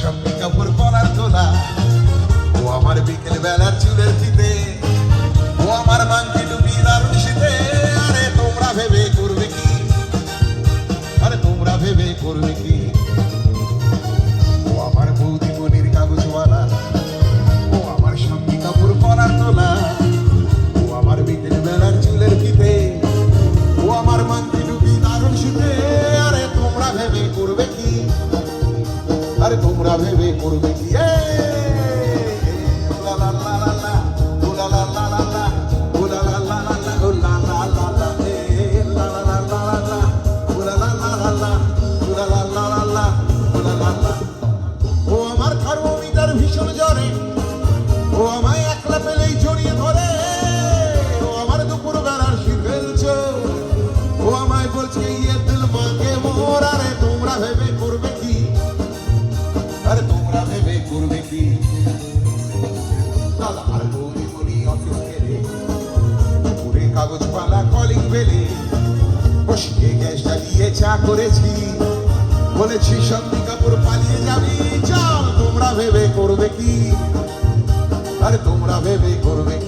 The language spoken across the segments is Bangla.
শম্পি কাপুর পরার তোলা ও আমার বিকেল বেলার চুলের ফিতে। ও আমার মাংকি ডুবি দারুণ শীতে। আরে তোমরা ভেবে করবে কি? আরে তোমরা ভেবে করবে কি? আর তোমরা ভেবে করবে কি ও আমার থার্মোমিটার ভীষণ জ্বরে কাগজপালা কলিং বেলে বসিয়ে গ্যাসটা জ্বালিয়ে চা করেছি। বলেছি সন্দী কাপুর পালিয়ে যাবি। চল, তোমরা ভেবে করবে কি? আরে তোমরা ভেবে করবে কি?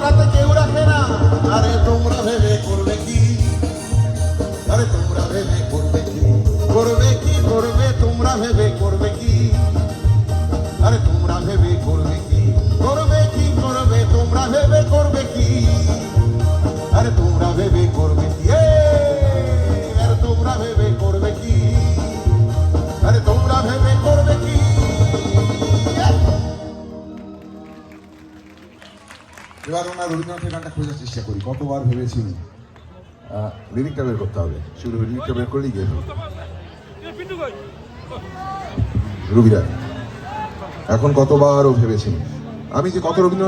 টাকাতে কেউ রাখে না। আরে তোমরা ভেবে করবে কি? আরে তোমরা ভেবে করবে কি? করবে কি, করবে, তোমরা ভেবে করবে এবার ওনার রবীন্দ্রনাথের গানটা খোঁজার চেষ্টা করি। কতবার ভেবেছি লিরিকটা বের করতে হবে। শুরু লিরিকটা বের করলেই গেল রুবিরা এখন কতবারও ভেবেছি আমি যে কত রবীন্দ্রনাথ